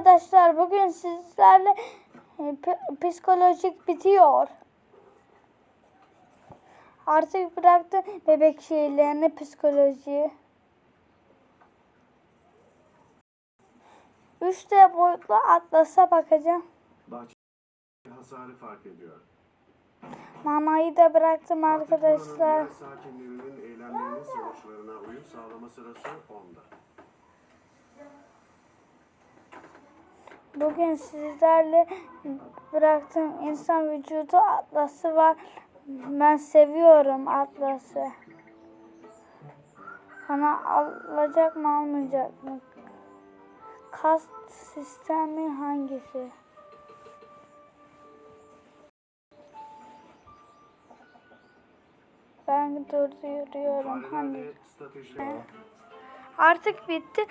Arkadaşlar bugün sizlerle e, psikolojik bitiyor. Artık bıraktım bebek şeylerini psikolojiyi. 3D boyutlu atlasa bakacağım. Bahçe hasarı fark ediyor. Mamayı da bıraktım arkadaşlar. sakinlerinin eylemlerinin sonuçlarına uyum sağlama sırası onda. Bugün sizlerle bıraktığım insan vücudu atlası var. Ben seviyorum atlası. Bana alacak mı almayacak mı? Kast sistemi hangisi? Ben durduruyorum. Hani? Artık bitti.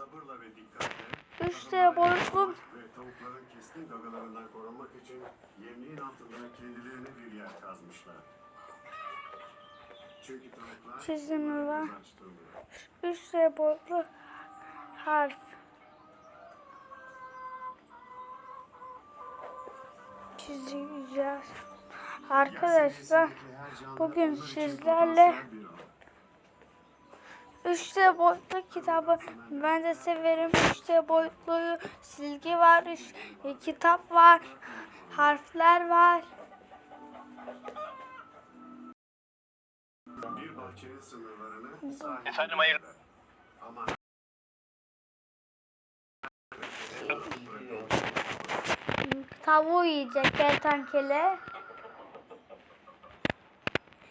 Sabırla ve dikkatle 3D boyutlu ve tavukların keskin gagalarından korunmak için yemliğin altında kendilerine bir yer kazmışlar. Çünkü tavuklar Çizimi var. 3D boyutlu harf. Çizeceğiz. Arkadaşlar bugün sizlerle 3D boyutlu kitabı ben de severim. 3D boyutlu silgi var, üç- e, kitap var, harfler var. Bir bahçenin sınırlarını sahip Efendim hayır. Tavuğu yiyecek kertenkele.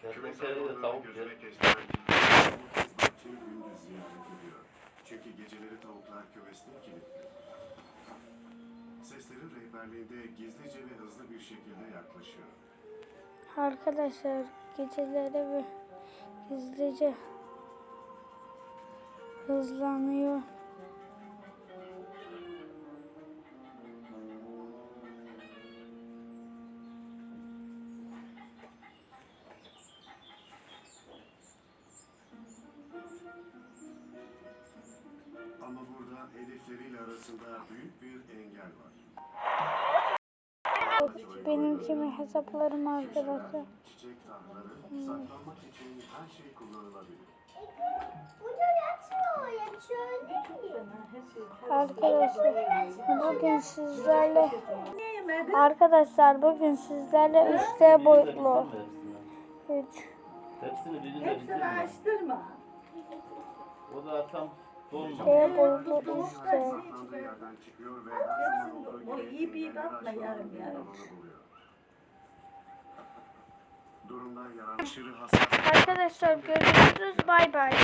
Kertenkele de tavuk yer. Bahçeyi gündüz ziyaret ediyor. Çünkü geceleri tavuklar kümesine kilitli. Seslerin rehberliğinde gizlice ve hızlı bir şekilde yaklaşıyor. Arkadaşlar geceleri bir gizlice hızlanıyor. Ama burada hedefleriyle arasında büyük bir engel var. Benim kimi hesaplarım arkadaşlar. Çiçek tahları saklanmak için her şey kullanılabilir. Arkadaşlar bugün sizlerle Arkadaşlar bugün sizlerle 3D boyutlu 3 Hepsini Hepsini açtırma. O da tam dolma. D boyutlu 3D Saklandığı yerden çıkıyor ve her zaman olduğu gibi O iyi bir aşmanın yarım yarım. Arkadaşlar görüşürüz. Bay bay